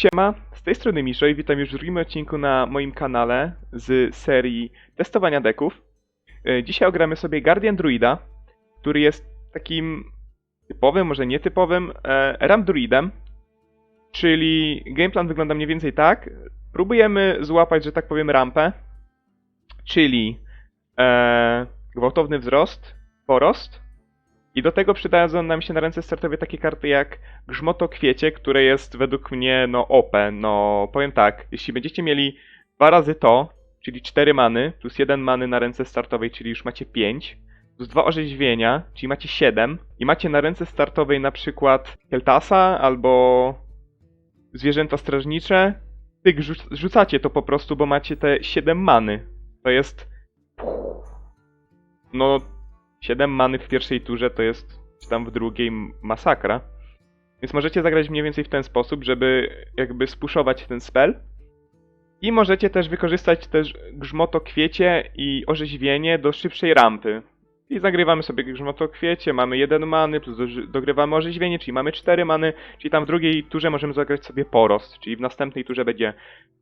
Siema, z tej strony Miszo i witam już w drugim odcinku na moim kanale z serii testowania deków. E, Dzisiaj ogramy sobie Guardian Druida, który jest takim typowym, może nietypowym e, RAM Druidem, czyli gameplan wygląda mniej więcej tak. Próbujemy złapać, że tak powiem, rampę, czyli e, gwałtowny wzrost, porost i do tego przydadzą nam się na ręce startowe takie karty jak Grzmoto Kwiecie, które jest według mnie no OP. No powiem tak, jeśli będziecie mieli dwa razy to, czyli 4 many, plus 1 many na ręce startowej, czyli już macie 5, plus dwa orzeźwienia, czyli macie 7 i macie na ręce startowej na przykład Keltasa albo zwierzęta strażnicze, tyk rzuc- rzucacie to po prostu, bo macie te 7 many. To jest no 7 many w pierwszej turze to jest, czy tam w drugiej, masakra. Więc możecie zagrać mniej więcej w ten sposób, żeby jakby spuszować ten spell. I możecie też wykorzystać też grzmoto kwiecie i orzeźwienie do szybszej rampy. I zagrywamy sobie grzmoto kwiecie, mamy jeden many, plus do, dogrywamy orzeźwienie, czyli mamy 4 many, czyli tam w drugiej turze możemy zagrać sobie porost, czyli w następnej turze będzie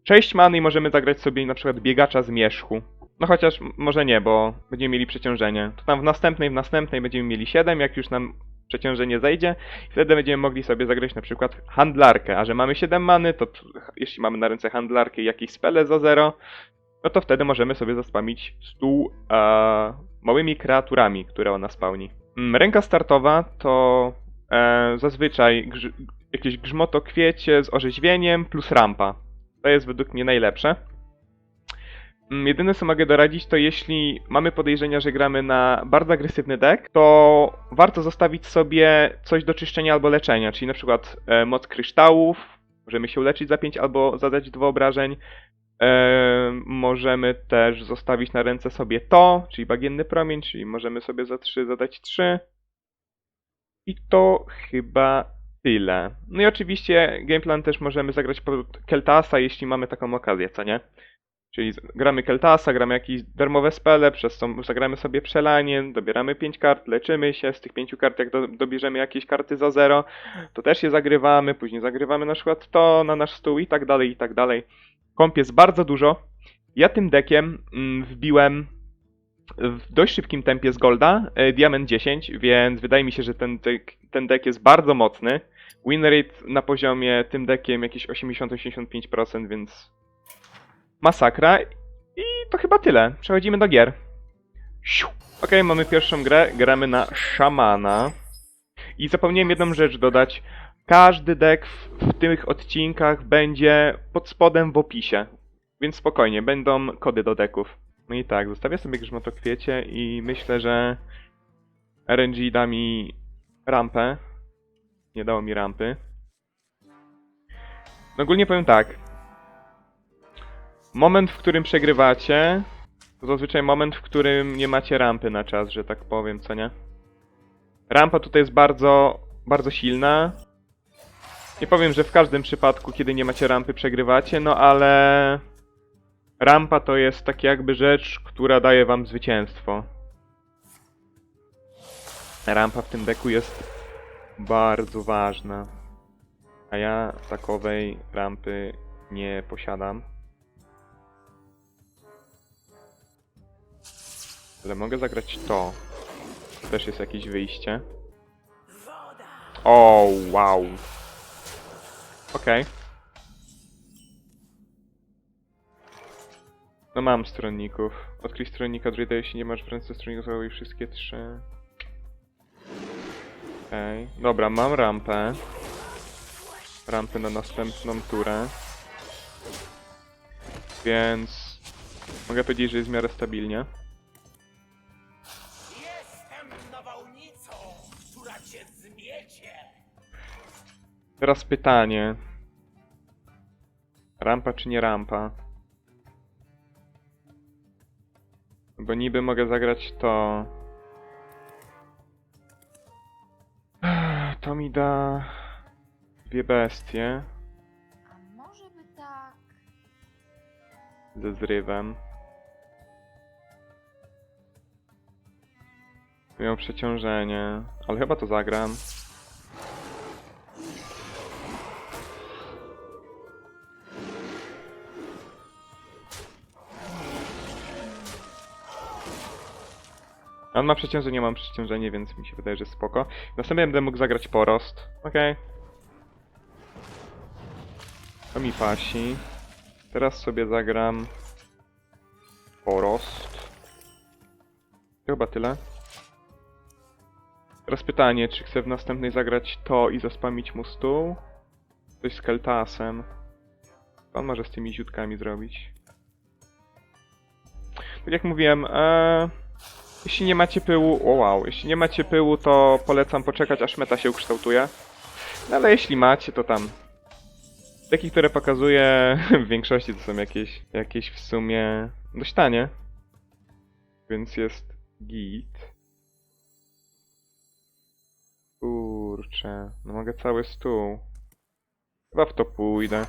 6 many i możemy zagrać sobie na przykład biegacza z mieszku. No chociaż może nie, bo będziemy mieli przeciążenie. To tam w następnej, w następnej będziemy mieli 7, jak już nam przeciążenie zejdzie, wtedy będziemy mogli sobie zagrać na przykład handlarkę. A że mamy 7 many, to jeśli mamy na ręce handlarkę i jakieś spele za 0, no to wtedy możemy sobie zaspamić stół e, małymi kreaturami, które ona spełni. Mm, Ręka startowa to e, zazwyczaj grz, jakieś grzmoto kwiecie z orzeźwieniem plus rampa. To jest według mnie najlepsze. Mm, Jedyne co mogę doradzić to jeśli mamy podejrzenia, że gramy na bardzo agresywny deck, to warto zostawić sobie coś do czyszczenia albo leczenia, czyli na przykład e, moc kryształów, możemy się uleczyć za 5 albo zadać 2 obrażeń. E, możemy też zostawić na ręce sobie to, czyli bagienny promień, czyli możemy sobie za 3 zadać 3. I to chyba tyle. No i oczywiście gameplan też możemy zagrać pod Keltasa, jeśli mamy taką okazję, co nie? Czyli gramy Keltasa, gramy jakieś darmowe spele, przez co zagramy sobie przelanie, dobieramy 5 kart, leczymy się, z tych 5 kart jak do, dobierzemy jakieś karty za 0, to też je zagrywamy, później zagrywamy na przykład to na nasz stół i tak dalej, i tak dalej. Komp jest bardzo dużo. Ja tym dekiem mm, wbiłem w dość szybkim tempie z Golda, e, Diament 10, więc wydaje mi się, że ten, dek, ten jest bardzo mocny. Win rate na poziomie tym dekiem jakieś 80-85%, więc masakra. I to chyba tyle. Przechodzimy do gier. Okej, mamy pierwszą grę. Gramy na szamana. I zapomniałem jedną rzecz dodać. Każdy deck w, w tych odcinkach będzie pod spodem w opisie. Więc spokojnie, będą kody do deków. No i tak, zostawię sobie grzmotokwiecie i myślę, że RNG da mi rampę. Nie dało mi rampy. No ogólnie powiem tak. Moment, w którym przegrywacie, to zazwyczaj moment, w którym nie macie rampy na czas, że tak powiem, co nie? Rampa tutaj jest bardzo, bardzo silna. Nie powiem, że w każdym przypadku, kiedy nie macie rampy, przegrywacie, no ale rampa to jest tak jakby rzecz, która daje wam zwycięstwo. Rampa w tym deku jest bardzo ważna. A ja takowej rampy nie posiadam. Ale mogę zagrać to. To też jest jakieś wyjście. O, wow. Okej. No mam stronników. Odkryj stronnika druida, jeśli nie masz w ręce stronników, zachowuj wszystkie trzy. Okej. Dobra, mam rampę. Rampę na następną turę. Więc... Mogę powiedzieć, że jest w miarę stabilnie. Cię zmiecie! Teraz pytanie. Rampa czy nie rampa? Bo niby mogę zagrać to. To mi da dwie bestie A może by tak. ze zrywem. Miał przeciążenie, ale chyba to zagram. On ma przeciążenie, mam przeciążenie, więc mi się wydaje, że spoko. Następnie będę mógł zagrać porost. Okej. Okay. To mi pasi. Teraz sobie zagram porost. To chyba tyle. Teraz pytanie, czy chcę w następnej zagrać to i zaspamić mu stół? Coś z Keltasem. On może z tymi ziutkami zrobić? Tak jak mówiłem, e, jeśli nie macie pyłu, o wow, jeśli nie macie pyłu, to polecam poczekać aż meta się ukształtuje. No ale jeśli macie, to tam. Takie, które pokazuję, w większości to są jakieś, jakieś w sumie dość tanie. Więc jest git. Kurczę, no mogę cały stół. Chyba w to pójdę.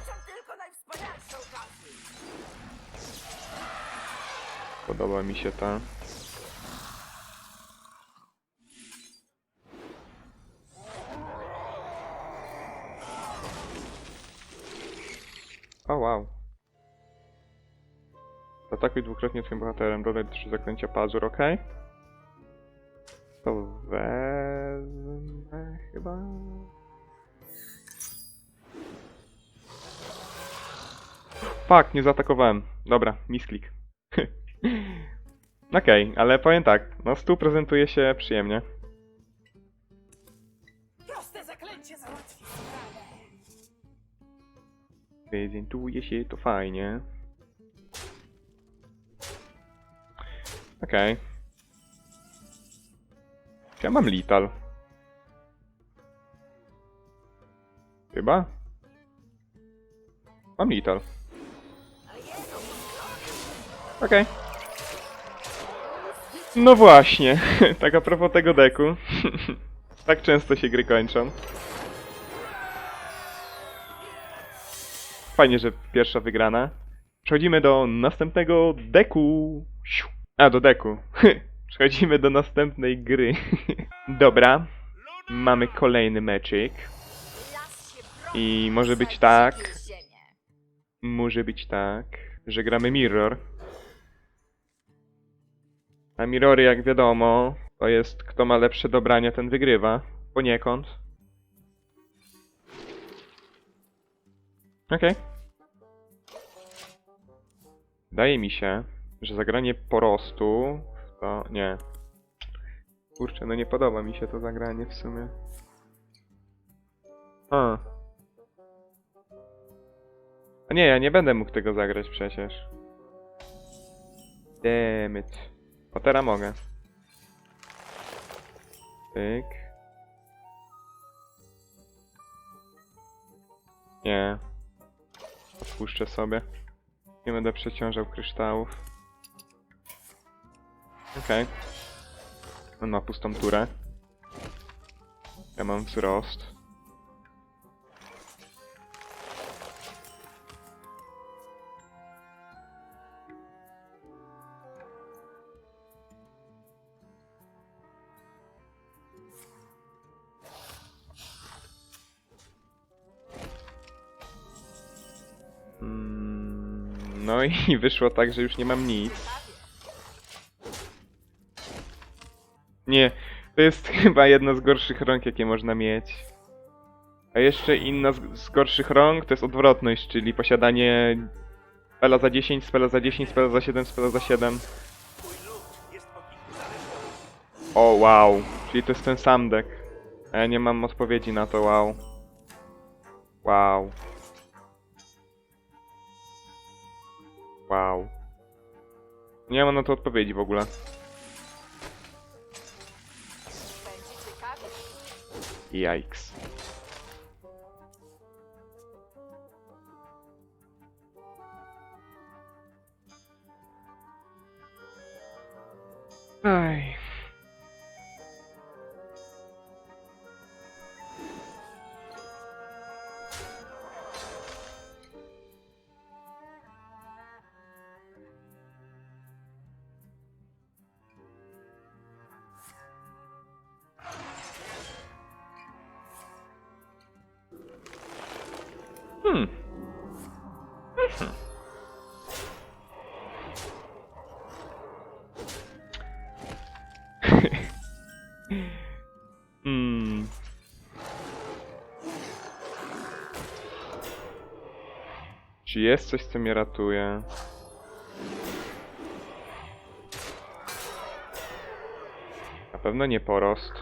Podoba mi się ta. O wow. Atakuj dwukrotnie twoim bohaterem, dodaj trzy zaklęcia pazur, ok? To wezmę chyba. Fuck, nie zaatakowałem. Dobra, misklik. Okej, ale powiem tak, no stół prezentuje się przyjemnie. Proste zaklęcie załatwi sprawę. Prezentuje się to fajnie. Okej. Ja mam lital. Chyba? Mam lital. Okej. No właśnie, tak a propos tego deku. tak często się gry kończą. Fajnie, że pierwsza wygrana. Przechodzimy do następnego deku. A, do deku. Przechodzimy do następnej gry. Dobra. Mamy kolejny meczyk. I może być tak, może być tak, że gramy Mirror. A Mirrory, jak wiadomo, to jest kto ma lepsze dobranie, ten wygrywa. Poniekąd. Okej. Wydaje mi się, że zagranie porostu to nie. Kurczę, no nie podoba mi się to zagranie w sumie. A. A nie, ja nie będę mógł tego zagrać przecież. Damn it. O teraz mogę. Pyk. Nie. Odpuszczę sobie. Nie będę przeciążał kryształów. Okej. On ma pustą turę. Ja mam wzrost. i wyszło tak, że już nie mam nic. Nie, to jest chyba jedna z gorszych rąk, jakie można mieć. A jeszcze inna z, gorszych rąk to jest odwrotność, czyli posiadanie spela za 10, spela za 10, spela za 7, spela za 7. Twój lud jest po kilku zależnych. O wow, czyli to jest ten sam deck. A ja nie mam odpowiedzi na to, wow. Wow. Wow. Nie mam na to odpowiedzi w ogóle. Yikes. Czy jest coś, co mnie ratuje? Na pewno nie porost.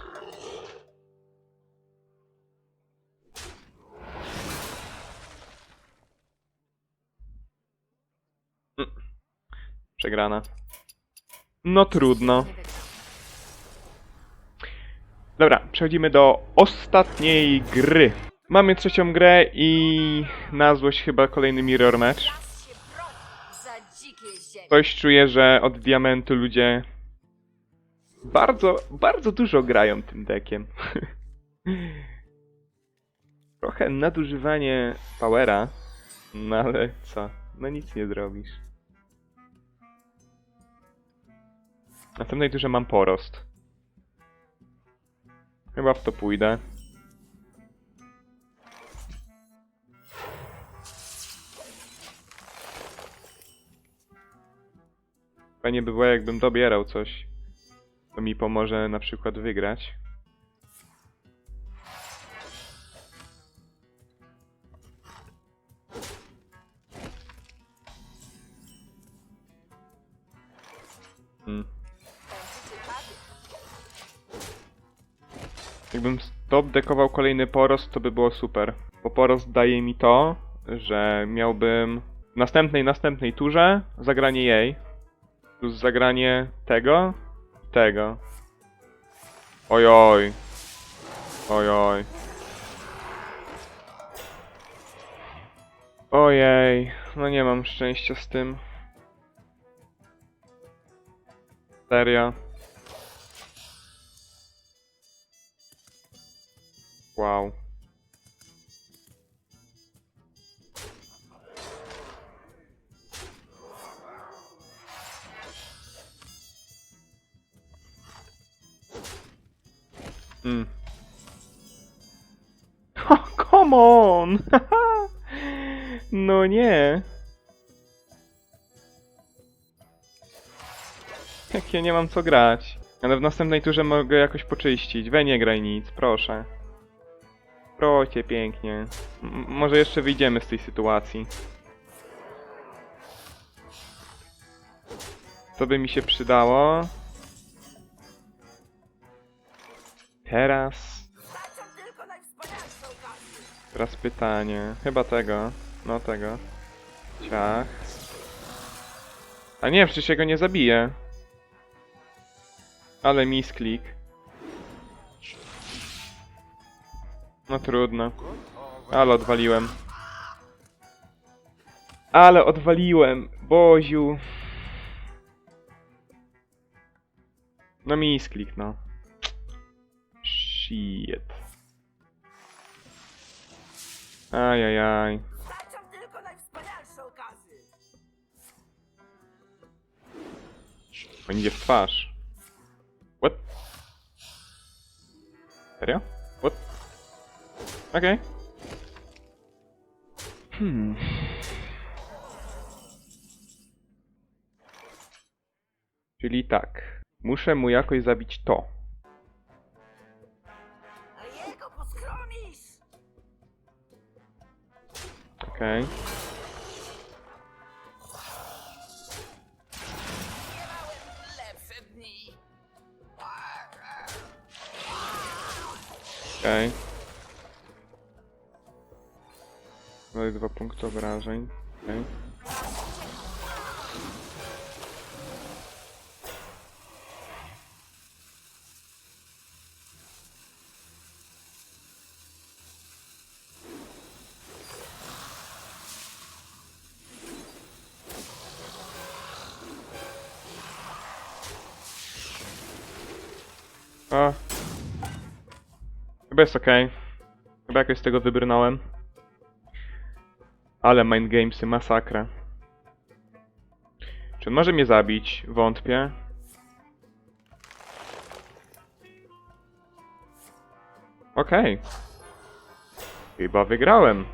Mm. Przegrana. No trudno. Dobra, przechodzimy do ostatniej gry. Mamy trzecią grę i na złość chyba kolejny mirror match. Coś czuję, że od diamentu ludzie bardzo, bardzo dużo grają tym dekiem. Trochę nadużywanie powera, no ale co? No nic nie zrobisz. Na następnej turze mam porost. Chyba w to pójdę. Fajnie by było, jakbym dobierał coś, co mi pomoże na przykład wygrać. Hmm. Jakbym stop dekował kolejny porost, to by było super. Bo porost daje mi to, że miałbym w następnej, następnej turze zagranie jej, plus zagranie tego, tego. Ojoj. Ojoj. Ojej, no nie mam szczęścia z tym. Serio. Wow. Mm. Oh, come on! no nie. Jak ja nie mam co grać. Ale w następnej turze mogę jakoś poczyścić. We nie graj nic, proszę. Procie pięknie. M może jeszcze wyjdziemy z tej sytuacji. To by mi się przydało. Teraz. Teraz pytanie. Chyba tego. No tego. Ciach. A nie, przecież ja go nie zabiję. Ale misklik. No trudno. Ale odwaliłem. Ale odwaliłem. Boziu. No misklik, no. Shit. Ajajaj. Zaczam tylko najwspanialsze okazje. On idzie w twarz. What? Serio? What? Okej. Hmm. Czyli tak. Muszę mu jakoś zabić to. Okej. Dni. Okej. No i dwa punkty obrażeń. Okej. Chyba jest okej. Chyba jakoś z tego wybrnąłem. Ale mind gamesy, masakra. Czy on może mnie zabić? Wątpię. Okej. Chyba wygrałem.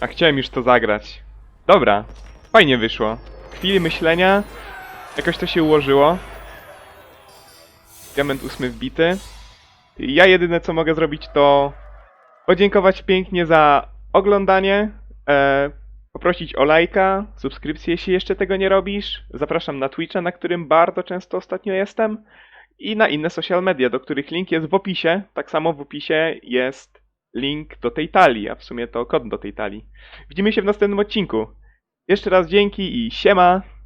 A chciałem już to zagrać. Dobra, fajnie wyszło. Chwili myślenia jakoś to się ułożyło. Diament ósmy wbity. Ja jedyne co mogę zrobić to podziękować pięknie za oglądanie, e, poprosić o lajka, subskrypcję, jeśli jeszcze tego nie robisz. Zapraszam na Twitcha, na którym bardzo często ostatnio jestem i na inne social media, do których link jest w opisie. Tak samo w opisie jest link do tej talii, a w sumie to kod do tej talii. Widzimy się w następnym odcinku. Jeszcze raz dzięki i siema!